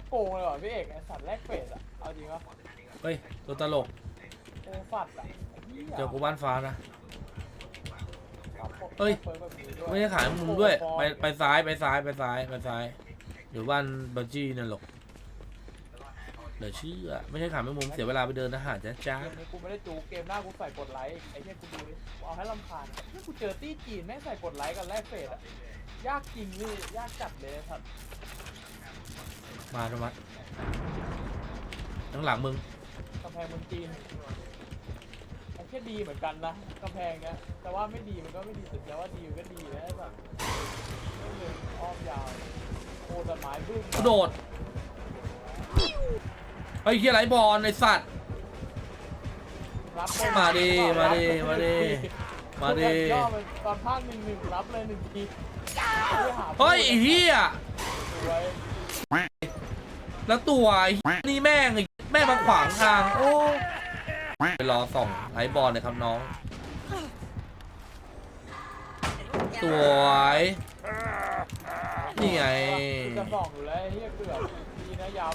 ที่เปิดโคตรโกงเลยว่ะพี่เอกไอสัตว์แรกเฟสอะเอาจริงวะเฮ้ย ตัวตลก โกงฝัดอะไอ้หี้ยเจอกูบ้านฟ้านะครับผมเฮ้ยปิดแบบนี้ด้วยไม่ได้ขายมุมด้วย ไปไปซ้ายไปซ้ายไปซ้ายไปซ้ายอยู่บ้านบัจจี้นั่นหรอกเดี๋ยวเชื่อ ไม่ใช่ขายไม่มุมเสียเวลาไปเดินอาหารจ้าจ้า เกมนี้กูไม่ได้จูเกมหน้ากูใส่กดไลค์ไอ้เหี้ยกูดูดิกูเอาให้ลำคาญนี่กูเจอตี้จีนแม่งใส่กดไลค์กันแรกเฟสอะยากจริงพี่ยากจัดเลยครับ มาธรรมะข้างหลังมึงกำแพงเมืองจีนไอ้แค่ดีเหมือนกันนะกำแพงเนี้ยแต่ว่าไม่ดีมันก็ไม่ดีสุดแต่ว่าดีมันก็ดีนะไอ้สัสไม่เลยอ้อมยาวโอ้แต่ไม้บึ้มกระโดดไอ้เฮียไรบอลไอสัตว์ รับมาดิมาดิมาดิมาดิ ย่อไปตอนภาคหนึ่งหนึ่งรับเลยหนึ่งทีเฮ้ยไอ้เฮียสวย แล้วตัวไอ้เหี้ยนี่แม่งไอ้แม่งมาขวางทาง โอ้ไปรอส่องไอบอลเลยครับน้อง สวยนี่ไง จะส่องอยู่แล้วไอ้เฮียเกือบดีนะย้ำ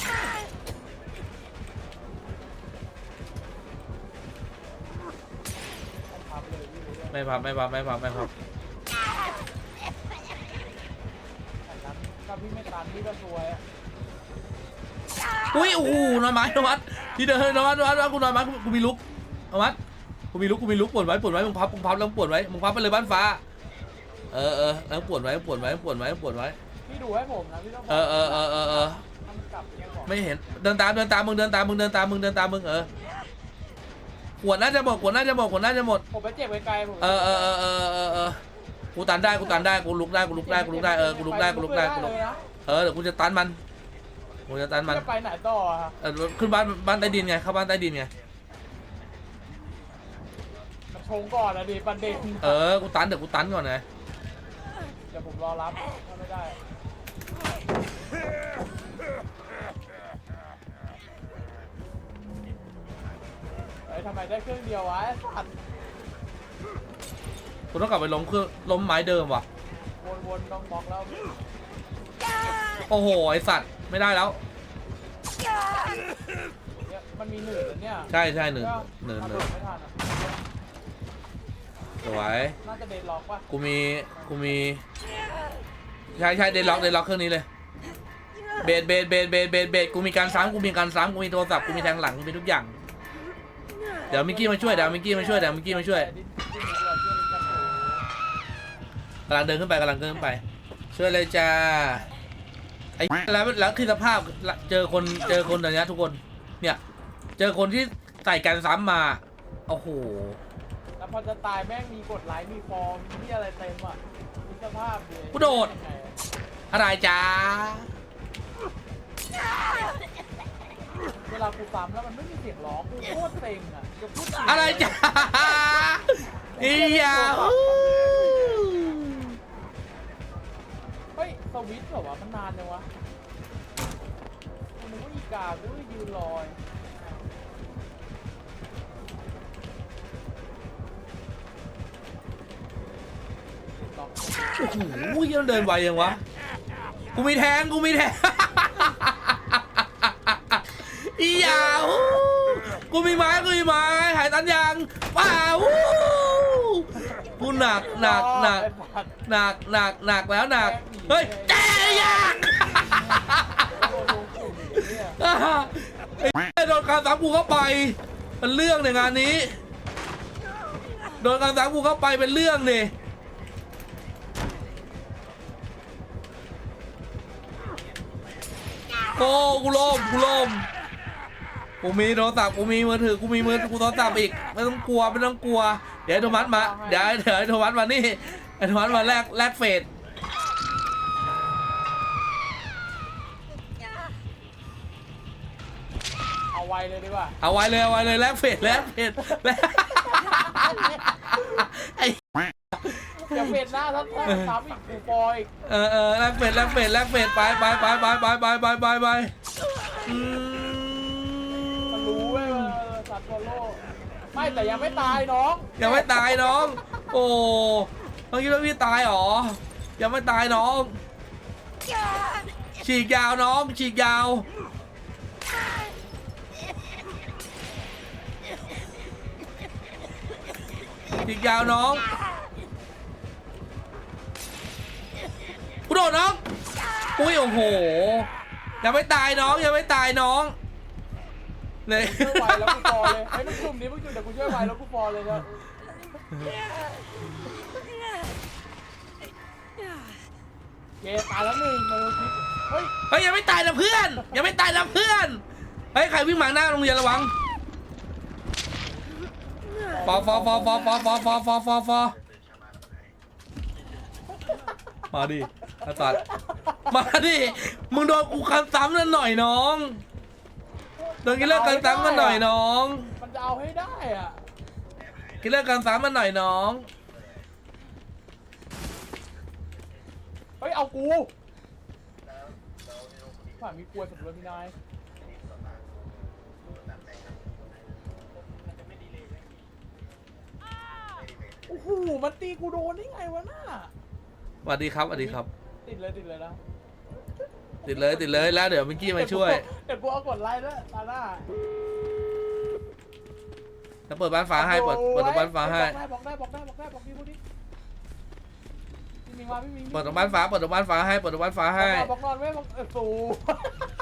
ทำเลยพี่เลยไม่พับไม่พับไม่พับไม่พับแต่นั้นถ้าพี่ไม่ตันพี่ก็ซวยอะ อุ้ยโอ้โหนอนไม้นวัดที่เดินนวัดนวัดนวัดกูนอนไม้กูกูมีลุกนวัดกูมีลุกกูมีลุกปวดไว้ปวดไว้มึงพับมึงพับแล้วมึงปวดไว้มึงพับไปเลยบ้านฟ้า เออเออแล้วปวดไว้ปวดไว้ปวดไว้ปวดไว้ พี่ดูให้ผมนะพี่ต้องเออเออเออเออเออมันกลับยังบอกไม่เห็นเดินตามเดินตามมึงเดินตามมึงเดินตามมึงเดินตามมึงเออขวดน่าจะหมดขวดน่าจะหมดขวดน่าจะหมด ผมไปเจ็บไกลๆผมเออเออเออเออเออเออกูตันได้กูตันได้กูลุกได้กูลุกได้กูลุกได้เออกูลุกได้กูลุกได้กูลุกเลยนะเออเดี๋ยวกูจะตันมัน กูจะตันมันจะไปไหนต่ออะเออขึ้นบ้านบ้านใต้ดินไงเข้าบ้านใต้ดินไงมันชงก่อนนะดิประเด็นเออกูตันเดี๋ยวกูตันก่อนไงเดี๋ยวผมรอรับถ้าไม่ได้เอ้ยทำไมได้เครื่องเดียววะไอ้สัตว์กูต้องกลับไปล้มเครื่องล้มไม้เดิมว่ะวนๆต้องบล็อกแล้ว โอ้โหไอสัตว์ ไม่ได้แล้ว เนี่ยมันมีหนืดอะเนี่ยใช่ใช่หนึ่งหนึ่งถ้าหโดนึ่งดไม่ทันอะสวยน่าจะเดนล็อกป่ะกูมีกูมีใช่ใช่เดนล็อกเดนล็อกเครื่องนี้เลยเบสเบสเบสเบสเบสเบสกูมีการซ้ำกูมีการซ้ำกูมีโทรศัพท์กูมีแทงหลังกูมีทุกอย่างเดี๋ยวมิกกี้มาช่วยเดี๋ยวมิกกี้มาช่วยเดี๋ยวมิกกี้มาช่วยดิ้นดิ้นดิ้นเราช่วยกันเถอะกำลังเดินขึ้นไปกำลังเดินขึ้นไปช่วยเลยจ้า ไอ้แล้วแล้วคือสภาพเจอคนเจอคนอย่างเงี้ยทุกคน เนี่ย เจอคนที่ใส่กันซ้ำมา โอ้โห แล้วพอจะตายแม่งมีกดไลค์มีฟอร์มมีอะไรเต็มอะมีสภาพดีกูโดดยังไงอะอะไรจ้าเวลากูซ้ำแล้วมันไม่มีเสียงร้องกูโคตรเต็งอะจะพูดจงอะไรจ้าอียา ฮูเฮ้ยสวิตช์เหรอวะ มันนานจังวะกูนึกว่าอีกากูก็ยืนรอยโอ้โหยังเดินไวยังวะ กูมีแทง กูมีแทงอียาฮูกูมีไม้ กูมีไม้ หายตันยังว้าว กูหนักหนักหนักหนักหนักหนักแล้วหนักเฮ้ยแจ๊ยากโดนลงกลุ่มเนี่ยไอ้โดนการสามกูเข้าไปเป็นเรื่องในงานนี้ โดนการสามกูเข้าไปเป็นเรื่องเนี่ยโกกูล้มกูล้มกูมีโทรศัพท์กูมีมือถือกูมีมือกูโทรศัพท์อีกไม่ต้องกลัวไม่ต้องกลัว เดี๋ยวไอ้โทมัสมาเดี๋ยวเดี๋ยวไอ้โทมัสมานี่ไอ้โทมัสมาแลกแลกเฟสเอาไวเลยดีกว่า เอาไว้เลยเอาไว้เลยแลกเฟสแลกเฟสแลกไอ้อย่าเปลี่ยนหน้าถ้าถ้าซ้ำอีกกูปอยอีกเออเออแลกเฟสแลกเฟสแลกเฟสไปไปไปไปไปไปไปไปไปอืมันม รู้เว้ยว่าสัตว์โซโล่ ไม่แต่ยังไม่ตายน้องยังไม่ตายน้อง โอ้ต้องคิดว่าพี่ตายเหรอ ยังไม่ตายน้อง ฉีกยาวน้อง ฉีกยาว ฉีกยาวน้องกูโดดน้อง อุ้ยโอ้โห ยังไม่ตายน้อง ยังไม่ตายน้อง เลยช่วยไวแล้วกูฟอเลยไอ้ยมึงจุ่มนี้มึงจุ่มเดี๋ยวกูช่วยไวแล้วกูฟอเลยนะเกตายแล้วหนึ่งมาดูคลิปเฮ้ยเฮ้ยยังไม่ตายนะเพื่อน ยังไม่ตายนะเพื่อน เฮ้ยใครวิ่งมาหน้าโรงเรียนระวังฟอฟอฟอฟอฟอฟอฟอฟอฟอฟอมาดิอาตัดมาดิมึงโดนกูคันซ้ำนั่นหน่อยน้อง โดนกินเลิกกันซ้ำกันหน่อยน้อง มันจะเอาให้ได้อะกินเลิกกันซ้ำมันหน่อยน้อง เฮ้ยเอากูผ่านมีกลัวสำรวจพี่นายโอ้โหมันตีกูโดนได้ไงวะน่าสวัสดีครับสวัสดีครับ ติดเลยติดเลยนะ ติดเลยติดเลยแล้วเดี๋ยวมิกกี้มาช่วยเดี๋ยวกูเอากดไลค์ด้วยตาหน้าแล้วเปิดบ้านฟ้าให้เปิดเปิดบ้านฟ้าให้บอกได้บอกได้บอกได้บอกได้บอกพี่พูดดิพี่มิงมาพี่มิงเปิดบ้านฟ้าเปิดบ้านฟ้าให้เปิดบ้านฟ้าให้บอกนอนไว้บอกเออสู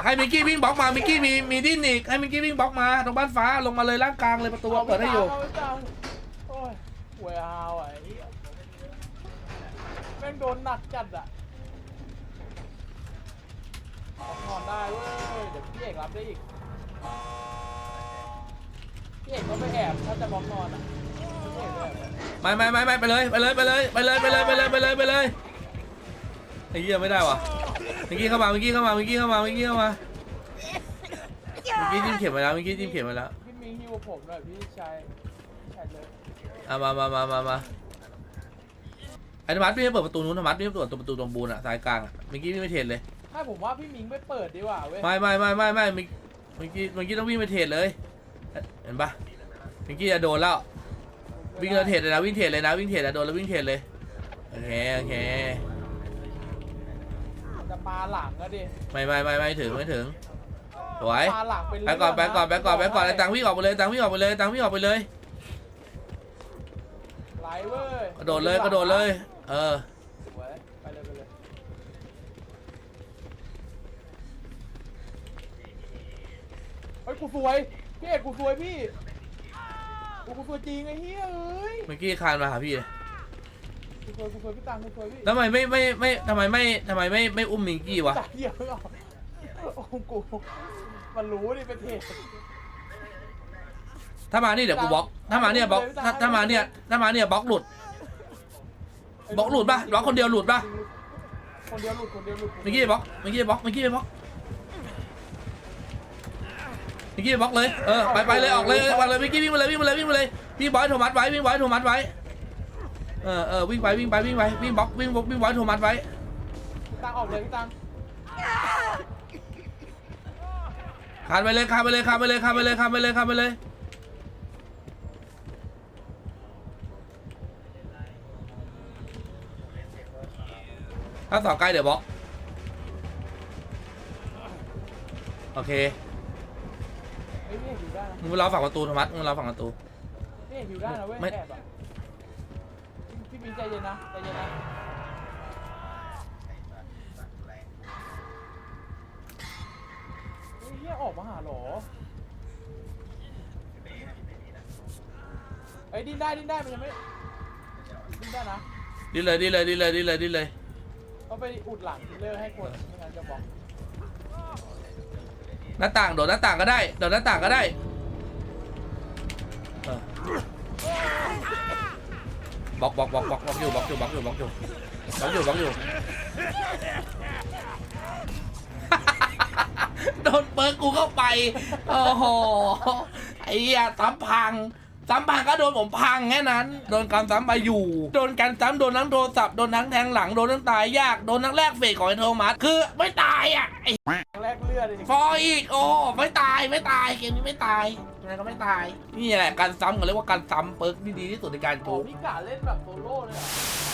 ให้มิกกี้วิ่งบล็อกมามิกกี้มีมีดิ้นอีกให้มิกกี้วิ่งบล็อกมาตรงบ้านฟ้าลงมาเลยล่างกลางเลยประตูเปิดให้อยู่เาไม่ตามโอ้ยหวยเอาไอ้เหี้ยแม่งโดนหนักจัดอะบอก นอนได้เว้ย เดี๋ยวพี่เอกรับได้อีก พี่เอกก็ไปแอบถ้าจะบอกนอนอะพี่เอกไปแอบ ไม่ไม่ไม่ไม่ไปเลยไปเลยไปเลยไปเลยไปเลยไปเลยไปเลยไปเลยไอ้เหี้ยไม่ได้วะมิกกี้เข้ามามิกกี้เข้ามามิกกี้เข้ามามิกกี้เข้ามามิกกี้จิ้มเข็มไปแล้วมิกกี้จิ้มเข็มไปแล้วพี่มิงฮิวผมหน่อยพี่ชายพี่ชายเลยเอามามามามามาไอ้ธรรมัสพี่ไม่เปิดประตูนู้นธรรมัสพี่ไม่เปิดประตูตรงบูนอะสายกลางอะมิกกี้วิ่งไปเทรดเลย ให้ผมว่าพี่มิงไม่เปิดดีกว่าเว้ยไม่ไม่ไม่ไม่ไม่มิกมิกกี้มิกกี้ต้องวิ่งไปเทรดเลยเห็นปะมิกกี้จะโดนแล้ววิ่งเลยเทรดเลยนะวิ่งเทรดเลยนะวิ่งเทรดนะโดนแล้ววิ่งเทรดเลยโอเคโอเคจะปาหลังก็ดิไม่ไม่ไม่ไม่ถึงไม่ถึงสวยปาหลังไปไปก่อนไปก่อนไปก่อนไปก่อนไอ้ตังวิ่งออกไปเลยตังวิ่งออกไปเลยตังวิ่งออกไปเลยไหลเว้ยกระโดดเลยกระโดดเลย เออ ยกูสวยพี่เอกกูสวยพี่กูกูสวยจริงไอ้เหี้ยเอ้ยเมื่อกี้คานมาหาพี่เลยกูสวยกูสวยพี่ตังกูสวยพี่แล้วทำไมไม่ไม่ไม่ทำไมไม่ทำไมไม่ไม่อุ้มมิงกี้วะตายเหี้ยไม่เอาโอ้โหกูมันรู้ดิเป็นเทศถ้ามานี่เดี๋ยวกูบล็อกถ้ามาเนี่ยบล็อกถ้าถ้ามาเนี่ยถ้ามาเนี่ยบล็อกหลุดบล็อกหลุดป่ะบล็อกคนเดียวหลุดป่ะคนเดียวหลุดคนเดียวหลุดเมื่อกี้บล็อกเมื่อกี้บล็อกเมื่อกี้บล็อก เมื่อกี้บล็อกเลยเออไปไปเลยออกเลยไปเลยเมื่อกี้วิ่งมาเลยวิ่งมาเลยวิ่งมาเลยวิ่งบอยโทมัสไว้วิ่งบอยโทมัสไว้เออเออวิ่งไปวิ่งไปวิ่งไปวิ่งบล็อกวิ่งบล็อกวิ่งบอยโทมัสไว้พี่ตังออกเลยพี่ตังคานไปเลยคานไปเลยคานไปเลยคานไปเลยคานไปเลยคานไปเลยถ้าต่อใกล้เดี๋ยวบล็อกโอเค เฮ้ยพี่เอกอยู่ได้นะ มึงไปรอฝั่งประตูโทมัสมึงรอฝั่งประตูพี่เอกอยู่ได้นะเว้ยไม่ แอบอะพี่พี่มิงใจเย็นนะใจเย็นนะเฮ้ยเฮียออกมาหาเหรอเอ้ยดิ้นได้ดิ้นได้มันยังไม่ดิ้นได้นะดีเลยดีเลยดีเลยดีเลยดีเลยต้องไปอุดหลังคิลเลอร์ให้คนไม่งั้นจะบอกหน้าต่างโดดหน้าต่างก็ได้โดดหน้าต่างก็ได้ บล็อกบล็อกบล็อกบล็อกบล็อกอยู่บล็อกอยู่บล็อกอยู่บล็อกอยู่บล็อกอยู่บล็อกอยู่ โดนเปิร์กกูเข้าไป โอ้โห ไอ้เหี้ยซ้ำพัง ซ้ำพังก็โดนผมพังแค่นั้น โดนการซ้ำไปอยู่ โดนการซ้ำโดนทั้งโทรศัพท์ โดนทั้งแทงหลัง โดนทั้งตายยาก โดนทั้งแลกเฟสของไอ้โทมัส คือไม่ตายอะไอ้แรกเลือดเลยฟออีก โอ้ ไม่ตาย ไม่ตาย เกมนี้ไม่ตาย ยังไงก็ไม่ตาย นี่แหละการซ้ำกันเรียกว่าการซ้ำเปิร์กที่ดีที่สุดในการโอ้จูบพี่กะเล่นแบบโซโล่เลยเหรอ